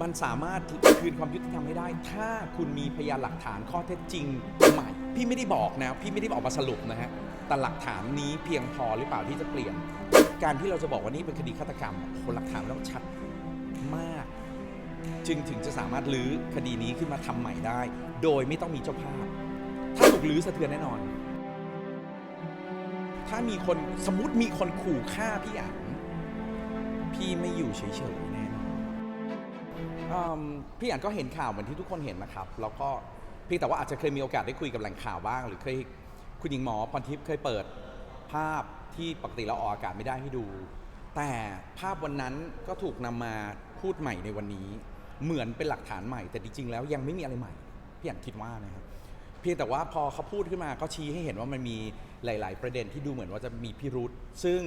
มันสามารถคืนความยุติธรรมให้ได้ ถ้าคุณมีพยานหลักฐานข้อเท็จจริงใหม่ พี่ไม่ได้บอกนะ พี่ไม่ได้ออกมาสรุปนะฮะ แต่หลักฐานนี้เพียงพอหรือเปล่าที่จะเปลี่ยน การที่เราจะบอกว่านี่เป็นคดีฆาตกรรมคนหลักฐานต้องชัดมาก จึงถึงจะสามารถลื้อคดีนี้ขึ้นมาทำใหม่ได้ โดยไม่ต้องมีเจ้าภาพ ถ้าถูกลื้อสะเทือนแน่นอน ถ้ามีคนสมมติมีคนขู่ฆ่าพี่อันพี่ไม่อยู่เฉยๆแน่ อืมพี่อันก็เห็นข่าวเหมือนที่ทุกคนเห็นนะครับ แล้วก็เพียงแต่ว่าอาจจะเคยมีโอกาสได้คุยกับแหล่งข่าวบ้าง หรือเคยคุณหญิงหมอพรทิพย์เคยเปิดภาพที่ปกติเราออกอากาศไม่ได้ให้ดู แต่ภาพวันนั้นก็ถูกนำมาพูดใหม่ในวันนี้ เหมือนเป็นหลักฐานใหม่ แต่จริงๆแล้วยังไม่มีอะไรใหม่พี่อันคิดว่านะครับ เพียงแต่ว่าพอเขาพูดขึ้นมาก็ชี้ให้เห็นว่ามันมีหลาย ๆ ประเด็นที่ดูเหมือนว่าจะมีพิรุษซึ่ง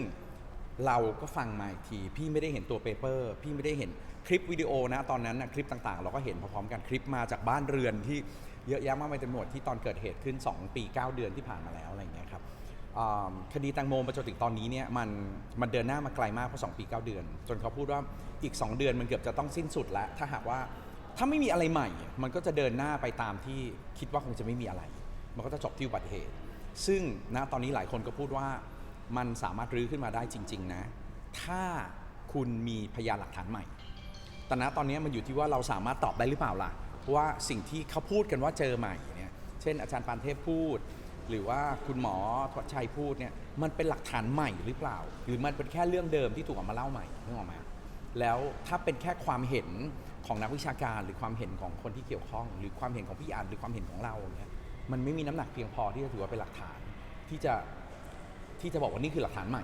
เราก็ฟังมาอีกที พี่ไม่ได้เห็นตัวเปเปอร์ พี่ไม่ได้เห็นคลิปวิดีโอนะตอนนั้นนะคลิปต่างๆ เราก็เห็นพร้อมๆกันคลิปมาจากบ้านเรือนที่เยอะแยะมากมายเต็มหมดที่ตอนเกิดเหตุขึ้น 2 ปี 9 เดือนที่ผ่านมาแล้วอะไรอย่างเงี้ยครับคดีแตังโมมาจนถึงตอนนี้เนี่ยมันมันเดินหน้ามาไกลมากเพราะ2ปี 9 เดือน จนเขาพูดว่าอีก 2 เดือนมันเกือบจะต้องสิ้นสุดแล้ว ถ้าหากว่าถ้าไม่มีอะไรใหม่ มันก็จะเดินหน้าไปตามที่คิดว่าคงจะไม่มีอะไร มันก็จะจบที่อุบัติเหตุ ซึ่งณตอนนี้หลายคนก็พูดว่า มันสามารถรื้อขึ้นมาได้จริง ๆ นะ ถ้าคุณมีพยานหลักฐานใหม่แต่ณตอนนี้มันอยู่ที่ว่าเราสามารถตอบได้หรือเปล่าล่ะ เพราะว่าสิ่งที่เขาพูดกันว่าเจอใหม่เนี่ย เช่น อาจารย์ปานเทพพูด หรือว่าคุณหมอทวชัยพูดเนี่ย มันเป็นหลักฐานใหม่หรือเปล่า หรือมันเป็นแค่เรื่องเดิมที่ถูกเอามาเล่าใหม่นึกออกไหมแล้วถ้าเป็นแค่ความเห็นของนักวิชาการ หรือความเห็นของคนที่เกี่ยวข้อง หรือความเห็นของพี่อ่านหรือความเห็นของเราเนี่ย มันไม่มีน้ำหนักเพียงพอที่จะถือว่าเป็นหลักฐานที่จะ ที่จะบอกว่านี่คือหลักฐานใหม่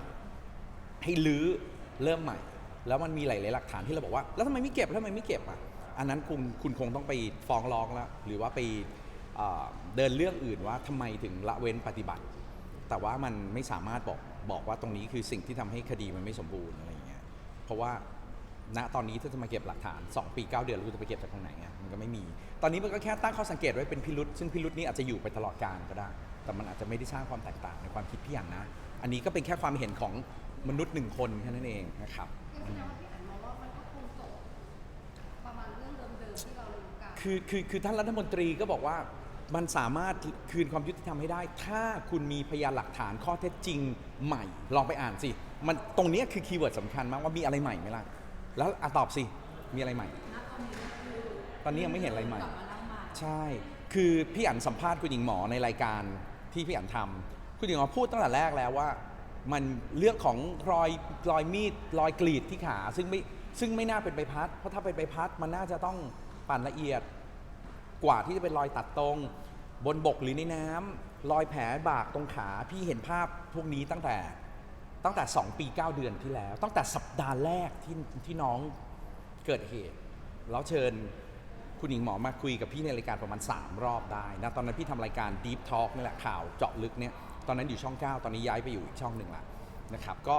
ให้ลื้อเริ่มใหม่ แล้วมันมีหลายๆหลักฐานที่เราบอกว่า แล้วทำไมไม่เก็บแล้วทำไมไม่เก็บอะอันนั้นคุณคุณคงต้องไปฟ้องร้องแล้ว หรือว่าไปเดินเรื่องอื่นว่าทำไมถึงละเว้นปฏิบัติ แต่ว่ามันไม่สามารถบอกบอกว่าตรงนี้คือสิ่งที่ทำให้คดีมันไม่สมบูรณ์อะไรอย่างเงี้ยเพราะว่าณตอนนี้ถ้าจะมาเก็บหลักฐาน 2 ปี 9 เดือนแล้จะไปเก็บจากตรงไหนอะมันก็ไม่มี ตอนนี้มันก็แค่ตั้งข้อสังเกตไว้เป็นพิรุษซึ่งพิรุษนี้อาจจะอยู่ไปตลอดกาลก็ได้ แต่มันอาจจะไม่ได้สร้างความแตกต่างในความคิดพี่อย่างนะ อันนี้ก็เป็นแค่ความเห็นของมนุษย์หนึ่งคนแค่นั้นเองนะครับแสดงว่าพี่อันมองว่ามันก็คงจบประมาณเรื่องเดิมๆที่เรารู้กันคือคือคือท่านรัฐมนตรีก็บอกว่ามันสามารถคืนความยุติธรรมให้ได้ ถ้าคุณมีพยานหลักฐานข้อเท็จจริงใหม่ ลองไปอ่านสิ มันตรงเนี้ยคือคีย์เวิร์ดสำคัญมากว่ามีอะไรใหม่ไหมล่ะ แล้วอะตอบสิ มีอะไรใหม่ณตอนนี้คือตอนนี้ยังไม่เห็นอะไรใหม่กลับมานั่งมาใช่ คือพี่อั๋นสัมภาษณ์คุณหญิงหมอในรายการ ที่พี่อันทำคุณหญิงหมอพูดตั้งแต่แรกแล้วว่า มันเรื่องของรอยรอยมีดรอยกรีดที่ขา ซึ่งไม่ซึ่งไม่น่าเป็นใบพัด เพราะถ้าเป็นใบพัดมันน่าจะต้องปั่นละเอียด กว่าที่จะเป็นรอยตัดตรง บนบกหรือในน้ำรอยแผลบากตรงขาพี่เห็นภาพพวกนี้ตั้งแต่ตั้งแต่ 2 ปี 9 เดือนที่แล้ว ตั้งแต่สัปดาห์แรกที่ที่น้องเกิดเหตุ แล้วเชิญ คุณหญิงหมอมาคุยกับพี่ในรายการประมาณ 3 รอบได้นะตอนนั้นพี่ทำรายการ Deep Talk นี่แหละข่าวเจาะลึกเนี่ยตอนนั้นอยู่ช่อง 9 ตอนนี้ย้ายไปอยู่อีกช่องหนึ่งละนะครับก็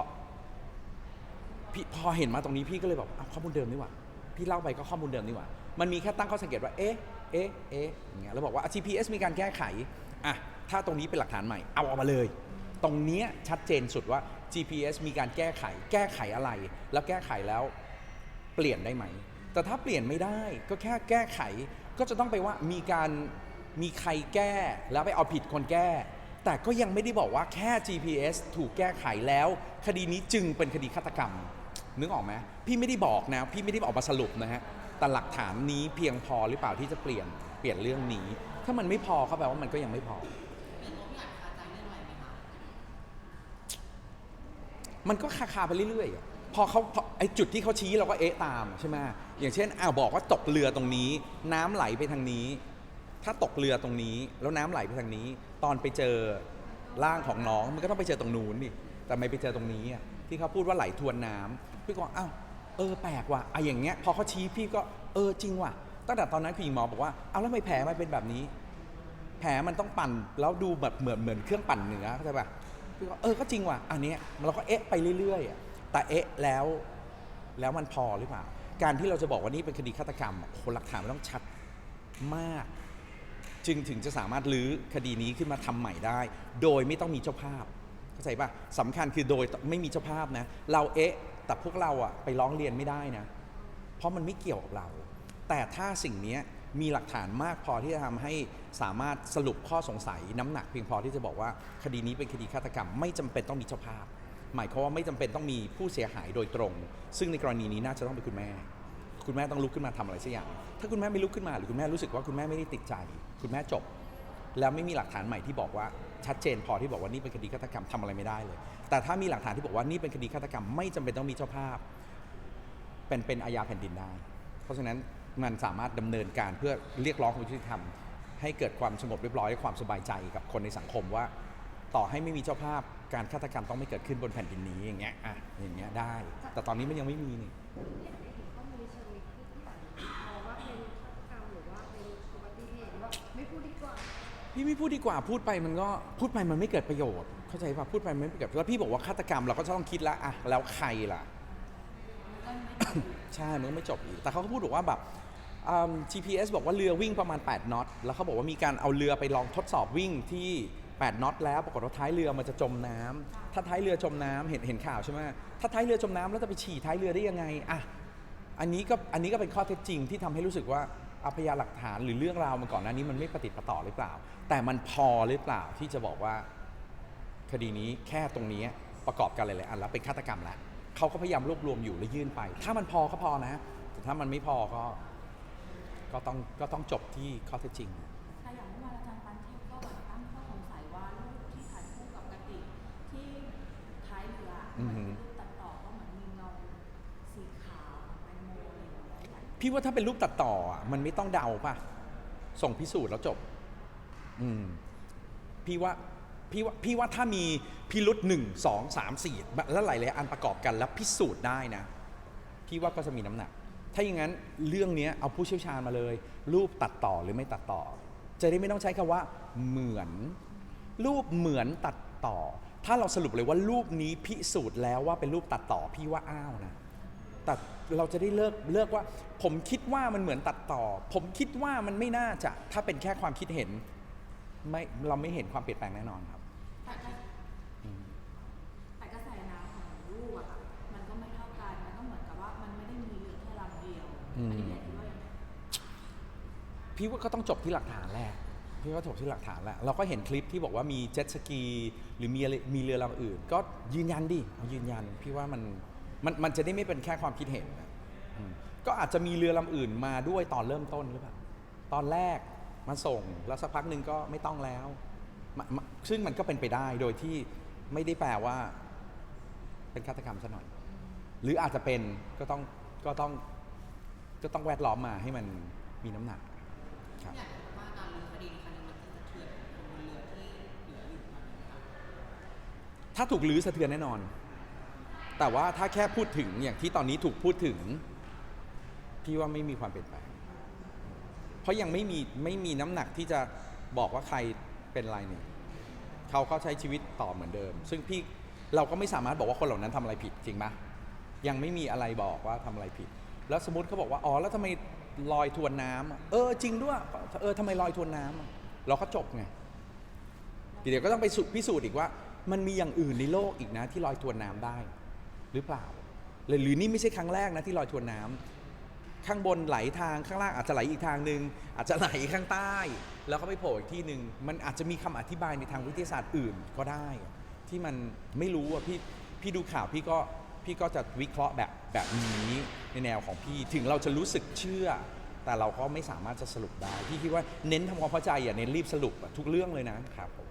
พี่พอเห็นมาตรงนี้พี่ก็เลยแบบเอาข้อมูลเดิมนี่หว่าพี่เล่าไปก็ข้อมูลเดิมนี่หว่า มันมีแค่ตั้งข้อสังเกตว่าเอ๊ะเอ๊ะเอ๊ะอย่างเงี้ยแล้วบอกว่า GPS มีการแก้ไขอะถ้าตรงนี้เป็นหลักฐานใหม่เอาออกมาเลย ตรงเนี้ยชัดเจนสุดว่า GPS มีการแก้ไข แก้ไขอะไร แล้วแก้ไขแล้วเปลี่ยนได้ไหม แต่ถ้าเปลี่ยนไม่ได้ก็แค่แก้ไขก็จะต้องไปว่ามีการมีใครแก้แล้วไปเอาผิดคนแก้ แต่ก็ยังไม่ได้บอกว่าแค่ GPS ถูกแก้ไขแล้ว คดีนี้จึงเป็นคดีฆาตกรรม นึกออกไหมพี่ไม่ได้บอกนะ พี่ไม่ได้ออกมาสรุปนะฮะแต่หลักฐานนี้เพียงพอหรือเปล่าที่จะเปลี่ยนเปลี่ยนเรื่องนี้ ถ้ามันไม่พอเขาแปลว่ามันก็ยังไม่พอ มันก็คาคาไปเรื่อยๆพอเขา อไอจุดที่เขาชี้เราก็เอ๊ะตามใช่ไหมอย่างเช่นอ้าวบอกว่าตกเรือตรงนี้ น้ำไหลไปทางนี้ ถ้าตกเรือตรงนี้ แล้วน้ำไหลไปทางนี้ ตอนไปเจอร่างของน้องมันก็ต้องไปเจอตรงนู้นนี่แต่ไม่ไปเจอตรงนี้อะที่เขาพูดว่าไหลทวนน้ำพี่ก็อ้าวเออแปลกว่ะไอะอย่างเงี้ยพอเขาชี้พี่ก็เออจริงว่ะตั้งแต่ตอนนั้นคุณหญิงหมอบอกว่าเอาแล้วทำไมแผลมันเป็นแบบนี้ แผลมันต้องปั่นแล้วดูแบบเหมือนเหมือนเครื่องปั่นเนื้อเข้าใจป่ะพี่ก็เออก็จริงว่ะอันเนี้ยเราก็เอ๊ะไปเรื่อยๆอะแต่เอ๊ะแล้ว แล้วมันพอหรือเปล่า การที่เราจะบอกว่านี่เป็นคดีฆาตกรรมคนหลักฐานมันต้องชัดมาก จึงถึงจะสามารถลื้อคดีนี้ขึ้นมาทำใหม่ได้ โดยไม่ต้องมีเจ้าภาพเข้าใจป่ะสำคัญคือโดยไม่มีเจ้าภาพนะเราเอ๊ะแต่พวกเราอะไปร้องเรียนไม่ได้นะ เพราะมันไม่เกี่ยวกับเรา แต่ถ้าสิ่งนี้มีหลักฐานมากพอที่จะทำให้สามารถสรุปข้อสงสัยน้ำหนักเพียงพอที่จะบอกว่าคดีนี้เป็นคดีฆาตกรรม ไม่จำเป็นต้องมีเจ้าภาพ หมายความว่าไม่จำเป็นต้องมีผู้เสียหายโดยตรง ซึ่งในกรณีนี้น่าจะต้องเป็นคุณแม่ คุณแม่ต้องลุกขึ้นมาทำอะไรสักอย่าง ถ้าคุณแม่ไม่ลุกขึ้นมาหรือคุณแม่รู้สึกว่าคุณแม่ไม่ได้ติดใจ คุณแม่จบ แล้วไม่มีหลักฐานใหม่ที่บอกว่าชัดเจนพอที่บอกว่านี่เป็นคดีฆาตกรรมทำอะไรไม่ได้เลย แต่ถ้ามีหลักฐานที่บอกว่านี่เป็นคดีฆาตกรรมไม่จำเป็นต้องมีเจ้าภาพ เป็นเป็นอาญาแผ่นดินได้ เพราะฉะนั้นมันสามารถดำเนินการเพื่อเรียกร้องความยุติธรรมให้เกิดความสงบเรียบร้อยและความสบายใจกับคนในสังคมว่า ต่อให้ไม่มีเจ้าภาพการฆาตกรรมต้องไม่เกิดขึ้นบนแผ่นดินนี้อย่างเงี้ยอะอย่างเงี้ยได้ แต่ตอนนี้มันยังไม่มีนี่อยากได้เห็นข้อมูลในเชิงลึกที่ที่แบบมองว่าเป็นฆาตกรรมหรือว่าเป็นอุบัติเหตุหรือว่าไม่พูดดีกว่าพี่ไม่พูดดีกว่าพูดไปมันก็พูดไปมันไม่เกิดประโยชน์ เข้าใจป่ะพูดไปมันไม่เกิดแล้วพี่บอกว่าฆาตกรรมเราก็จะต้องคิดแล้วอะแล้วใครล่ะ ใช่มันก็ไม่จบอีก แต่เขาก็พูดบอกว่าแบบอืม GPS บอกว่าเรือวิ่งประมาณ 8น็อตแล้วเขาบอกว่ามีการเอาเรือไปลองทดสอบวิ่งที่ 8น็อตแล้วปรากฏว่าท้ายเรือมันจะจมน้ำถ้าท้ายเรือจมน้ำเห็นเห็นข่าวใช่ไหมถ้าท้ายเรือจมน้ำแล้วจะไปฉี่ท้ายเรือได้ยังไงอะอันนี้ก็อันนี้ก็เป็นข้อเท็จจริงที่ทำให้รู้สึกว่าอาพยานหลักฐานหรือเรื่องราวมันก่อนหน้านี้มันไม่ประติดประต่อหรือเปล่า แต่มันพอหรือเปล่าที่จะบอกว่า คดีนี้แค่ตรงนี้ประกอบกันหลายๆอันแล้วเป็นฆาตกรรมแล้วเขาก็พยายามรวบรวมอยู่และยื่นไป ถ้ามันพอก็พอนะแต่ถ้ามันไม่พอก็ ก็ต้องก็ต้องจบที่ข้อเท็จจริงแต่อย่าง พี่ว่าถ้าเป็นรูปตัดต่ออะมันไม่ต้องเดาป่ะ ส่งพิสูจน์แล้วจบ อืม พี่ว่าพี่ว่าพี่ว่าถ้ามีพิรุษหนึ่งสองสามสี่แล้วหลายๆอันประกอบกันแล้วพิสูจน์ได้นะ พี่ว่าก็จะมีน้ำหนัก ถ้าอย่างนั้นเรื่องนี้เอาผู้เชี่ยวชาญมาเลย รูปตัดต่อหรือไม่ตัดต่อ จะได้ไม่ต้องใช้คำว่า เหมือน รูปเหมือนตัดต่อ ถ้าเราสรุปเลยว่ารูปนี้พิสูจน์แล้วว่าเป็นรูปตัดต่อพี่ว่าอ้าวนะ แต่เราจะได้เลิกเลิกว่า ผมคิดว่ามันเหมือนตัดต่อ ผมคิดว่ามันไม่น่าจะ ถ้าเป็นแค่ความคิดเห็น ไม่เราไม่เห็นความเปลี่ยนแปลงแน่นอนครับ แต่กระแต่กระแสน้ำของรูปอะค่ะมันก็ไม่เท่ากันมันก็เหมือนกับว่ามันไม่ได้มีเรือแค่ลำเดียวอืม อันนี้เนี่ยคิดว่ายังไงพี่ว่าก็ต้องจบที่หลักฐานแหละพี่ว่าจบที่หลักฐานแหละเราก็เห็นคลิปที่บอกว่ามีเจ็ตสกี หรือมีอะไรมีเรือลำอื่น ก็ยืนยันดิเอายืนยัน พี่ว่ามัน มันมันจะได้ไม่เป็นแค่ความคิดเห็นนะอืมก็อาจจะมีเรือลำอื่นมาด้วยตอนเริ่มต้นหรือเปล่าตอนแรกมาส่งแล้วสักพักหนึ่งก็ไม่ต้องแล้วมามาซึ่งมันก็เป็นไปได้โดยที่ไม่ได้แปลว่า เป็นฆาตกรรมซะหน่อย หรืออาจจะเป็นก็ต้องก็ต้องก็ต้องแวดล้อมมาให้มันมีน้ำหนักครับ อยากรู้ว่าการรื้อคดีในครั้งนี้มันจะสะเทือนคนบนเรือที่เหลืออยู่ไหมคะถ้าถูกลื้อสะเทือนแน่นอน แต่ว่าถ้าแค่พูดถึงอย่างที่ตอนนี้ถูกพูดถึง พี่ว่าไม่มีความเปลี่ยนแปลง เพราะยังไม่มีไม่มีน้ำหนักที่จะบอกว่าใครเป็นไรเนี่ยเขาก็ใช้ชีวิตต่อเหมือนเดิม ซึ่งพี่เราก็ไม่สามารถบอกว่าคนเหล่านั้นทำอะไรผิดจริงไหมยังไม่มีอะไรบอกว่าทำอะไรผิด แล้วสมมติเขาบอกว่าอ๋อแล้วทำไมลอยทวนน้ำเออจริงด้วยเออทำไมลอยทวนน้ำอะเราก็จบไงเดี๋ยวก็ต้องไปพิสูจน์อีกว่า มันมีอย่างอื่นในโลกอีกนะ ที่ลอยทวนน้ำได้ หรือเปล่าหรือหรือนี่ไม่ใช่ครั้งแรกนะที่ลอยทวนน้ำข้างบนไหลทางข้างล่างอาจจะไหลอีกทางหนึ่งอาจจะไหลข้างใต้ แล้วก็ไปโผล่อีกที่หนึ่งมันอาจจะมีคำอธิบายในทางวิทยาศาสตร์อื่นก็ได้ ที่มันไม่รู้อะพี่พี่ดูข่าวพี่ก็พี่ก็จะวิเคราะห์แบบแบบนี้ในแนวของพี่ถึงเราจะรู้สึกเชื่อ แต่เราก็ไม่สามารถจะสรุปได้พี่คิดว่าเน้นทำความเข้าใจอย่าเน้นรีบสรุปอะทุกเรื่องเลยนะครับผม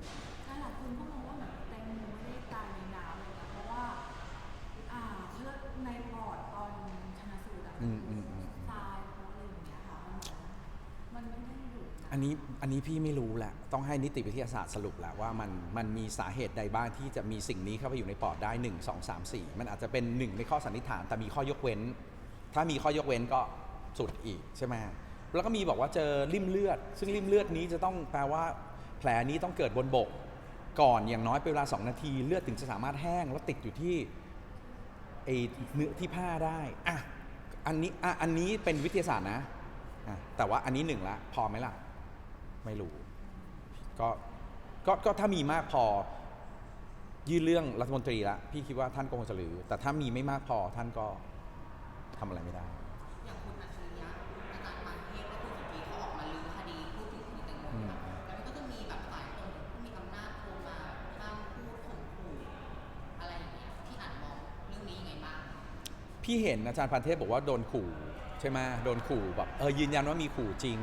อันนี้อันนี้พี่ไม่รู้แหละ ต้องให้นิติวิทยาศาสตร์สรุปแหละว่ามันมันมีสาเหตุใดบ้างที่จะมีสิ่งนี้เข้าไปอยู่ในปอดได้ 1 2 3 4 มันอาจจะเป็นหนึ่งในข้อสันนิษฐาน แต่มีข้อยกเว้น ถ้ามีข้อยกเว้นก็สุดอีกใช่ไหมแล้วก็มีบอกว่าเจอริ่มเลือด ซึ่งริ่มเลือดนี้จะต้องแปลว่าแผลนี้ต้องเกิดบนบก ก่อนอย่างน้อยเป็นเวลา 2 นาทีเลือดถึงจะสามารถแห้งแล้วติดอยู่ที่ไอ้เนื้อที่ผ้าได้อะอันนี้อะอันนี้เป็นวิทยาศาสตร์นะแต่ว่าอันนี้หนึ่งละพอไหมล่ะ ไม่รู้ก็ก็ก็ถ้ามีมากพอยื่นเรื่องรัฐมนตรีละพี่คิดว่าท่านก็คงจะรู้อแต่ถ้ามีไม่มากพอท่านก็ทำอะไรไม่ได้อย่างคุณอาจารย์ปานเทพและคุณสุธีเขาออกมาลือคดีพูดถึงคุณแตงโมอืมแล้วมันก็จะมีแบบสายตรงมมีอำนาโทรมาห้ามพูดข่มขู่อะไรอย่างเงี้ยที่อ่านมองเรื่นี้ไงบ้างพี่เห็นอาจารย์พันเทพบอกว่าโดนขู่ใช่ไหมโดนขู่แบบเออยืนยันว่ามีขู่จริง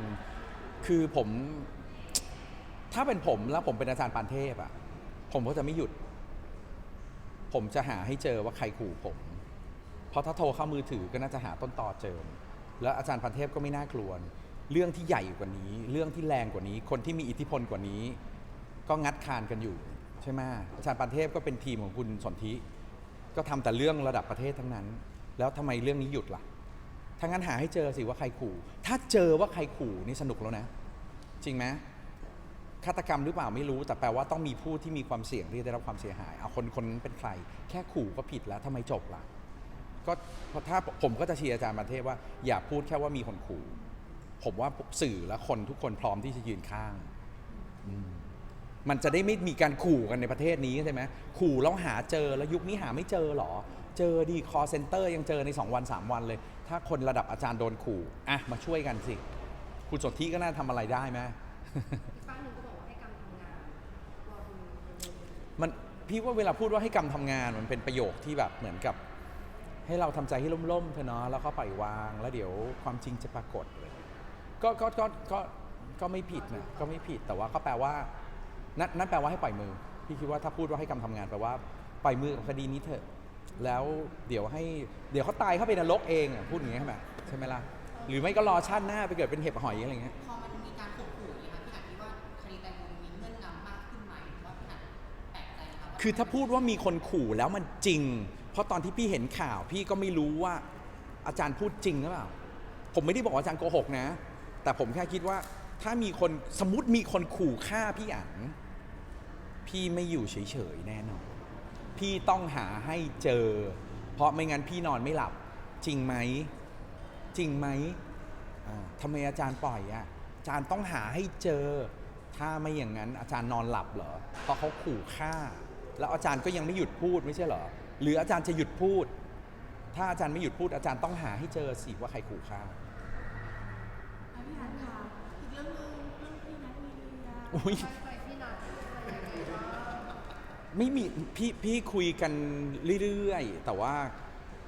คือผม ถ้าเป็นผมแล้วผมเป็นอาจารย์ปานเทพอะผมก็จะไม่หยุด ผมจะหาให้เจอว่าใครขู่ผม เพราะถ้าโทรเข้ามือถือก็น่าจะหาต้นตอเจอแล้วอาจารย์พันเทพก็ไม่น่ากลัวเรื่องที่ใหญ่กว่านี้ เรื่องที่แรงกว่านี้ คนที่มีอิทธิพลกว่านี้ ก็งัดคานกันอยู่ ใช่ไหมอาจารย์ปันเทพก็เป็นทีมของคุณสนธิก็ทำแต่เรื่องระดับประเทศทั้งนั้น แล้วทำไมเรื่องนี้หยุดล่ะถ้างั้นหาให้เจอสิว่าใครขู่ ถ้าเจอว่าใครขู่นี่สนุกแล้วนะ จริงไหมฆาตกรรมหรือเปล่าไม่รู้ แต่แปลว่าต้องมีผู้ที่มีความเสี่ยงที่จะได้รับความเสียหายเอาคนคนนั้นเป็นใคร แค่ขู่ก็ผิดแล้วทำไมจบล่ะก็ถ้าผมก็จะเชียร์อาจารย์ปันเทพว่า อย่าพูดแค่ว่ามีคนขู่ผมว่าสื่อและคนทุกคนพร้อมที่จะยืนข้าง มันจะได้ไม่มีการขู่กันในประเทศนี้ใช่ไหมขู่แล้วหาเจอแล้วยุคนี้หาไม่เจอหรอ เจอดีคอเซ็นเตอร์ยังเจอใน 2 วัน 3 วันเลย ถ้าคนระดับอาจารย์โดนขู่ อะ มาช่วยกันสิ คุณสนธิก็น่าทำอะไรได้ไหม อีกป้าหนึ่งก็บอกว่าให้กรรมทำงานรอดูเร็วๆมันพี่ว่าเวลาพูดว่าให้กรรมทำงานมันเป็นประโยคที่แบบเหมือนกับ ให้เราทำใจให้ล่มๆเถอะเนาะแล้วก็ปล่อยวาง แล้วเดี๋ยวความจริงจะปรากฏเลยก็ก็ก็ก็ก็ไม่ผิดนะก็ไม่ผิดแต่ว่าก็แปลว่านั่นนั่นแปลว่าให้ปล่อยมือ พี่คิดว่าถ้าพูดว่าให้กรรมทำงานแปลว่าปล่อยมือกับคดีนี้เถอะ แล้วเดี๋ยวให้เดี๋ยวเขาตายเขาไปนรกเองอะพูดอย่างเงี้ยใช่ไหมใช่ไหมล่ะ หรือไม่ก็รอชาติหน้าไปเกิดเป็นเห็บหอยอะไรเงี้ย พอมันมีการข่มขู่อย่างนี้ค่ะพี่อาจคิดว่าคดีแตงโมมีเงื่อนงำมากขึ้นไหมหรือว่าพี่อาจแปลกใจนะคะว่าคือถ้าพูดว่ามีคนขู่แล้วมันจริง เพราะตอนที่พี่เห็นข่าวพี่ก็ไม่รู้ว่าอาจารย์พูดจริงหรือเปล่า ผมไม่ได้บอกว่าอาจารย์โกหกนะ แต่ผมแค่คิดว่า ถ้ามีคนสมมติมีคนขู่ฆ่าพี่อันพี่ไม่อยู่เฉยๆแน่นอน พี่ต้องหาให้เจอ เพราะไม่งั้นพี่นอนไม่หลับจริงไหม จริงไหมอ่าทำไมอาจารย์ปล่อยอะอาจารย์ต้องหาให้เจอ ถ้าไม่อย่างนั้นอาจารย์นอนหลับเหรอเพราะเขาขู่ฆ่า แล้วอาจารย์ก็ยังไม่หยุดพูดไม่ใช่เหรอหรืออาจารย์จะหยุดพูด ถ้าอาจารย์ไม่หยุดพูด อาจารย์ต้องหาให้เจอสิว่าใครขู่ฆ่าอะพี่หันค่ะอีกเรื่องหนึงเรื่องพี่นัทมีเรียอุ๊ยไปไปที่นัดอะไรยังไงบ้างไม่มีพี่พี่คุยกันเรื่อยๆ แต่ว่า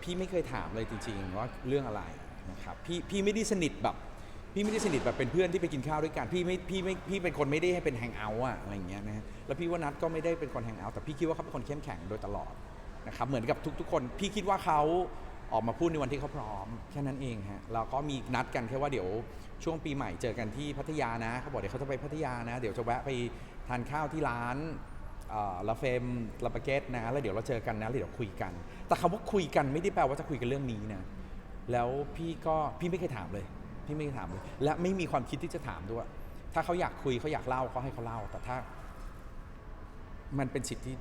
พี่ไม่เคยถามเลยจริง ๆ ว่าเรื่องอะไร นะครับพี่พี่ไม่ได้สนิทแบบ พี่ไม่ได้สนิทแบบเป็นเพื่อนที่ไปกินข้าวด้วยกันพี่ไม่พี่ไม่พี่เป็นคนไม่ได้ให้เป็นแฮงเอาท์อะอะไรอย่างเงี้ยนะฮะแล้วพี่ว่านัดก็ไม่ได้เป็นคนแฮงเอาท์แต่พี่คิดว่าเขาเป็นคนเข้มแข็งโดยตลอดนะครับเหมือนกับทุกๆ คนพี่คิดว่าเขาออกมาพูดในวันที่เขาพร้อมแค่นั้นเองฮะเราก็มีนัดกันแค่ว่าเดี๋ยวช่วงปีใหม่เจอกันที่พัทยานะเขาบอกเดี๋ยวเขาจะไปพัทยานะ เดี๋ยวจะแวะไปทานข้าวที่ร้านลาเฟมลาปาเกตนะแล้วเดี๋ยวเราเจอกันนะแล้วเดี๋ยวคุยกัน แต่คำว่าคุยกันไม่ได้แปลว่าจะคุยกันเรื่องนี้นะ แล้วพี่ก็พี่ไม่เคยถามเลย พี่ไม่เคยถามเลย และไม่มีความคิดที่จะถามด้วย ถ้าเขาอยากคุยเขาอยากเล่าก็ให้เขาเล่า แต่ถ้า มันเป็นสิทธิที่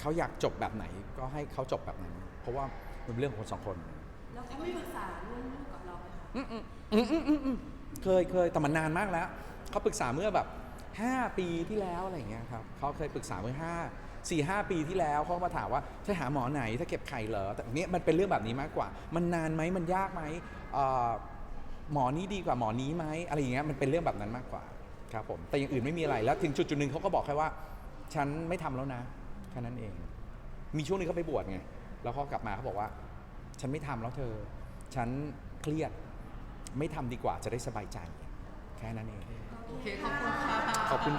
เขาอยากจบแบบไหน ก็ให้เขาจบแบบนั้น เพราะว่ามันเป็นเรื่องของคนสองคนแล้วเขาไม่ปรึกษาเรื่องลูกกับเราไหมคะอืมอืมอืมอืมอืมอืมเคยเคยแต่มันนานมากแล้วเขาปรึกษาเมื่อแบบ5ปีที่แล้วอะไรอย่างเงี้ยครับเขาเคยปรึกษาเมื่อ 5 4 5ปีที่แล้วเขามาถามว่าจะหาหมอไหนถ้าเก็บไข่เหรอแต่เนี้ยมันเป็นเรื่องแบบนี้มากกว่า มันนานไหมมันยากไหมหมอนี้ดีกว่าหมอนี้ไหมอะไรอย่างเงี้ยมันเป็นเรื่องแบบนั้นมากกว่าครับผมแต่อย่างอื่นไม่มีอะไรแล้ว ถึงจุดจุดหนึ่งเขาก็บอกแค่ว่า ฉันไม่ทำแล้วนะแค่นั้นเอง มีช่วงหนึงเขาไปบวชไงแล้วเขากลับมาเขาบอกว่า ฉันไม่ทำแล้วเธอ ฉันเครียดไม่ทำดีกว่าจะได้สบายใจ แค่นั้นเองโอเคขอบคุณค่ะขอบคุณ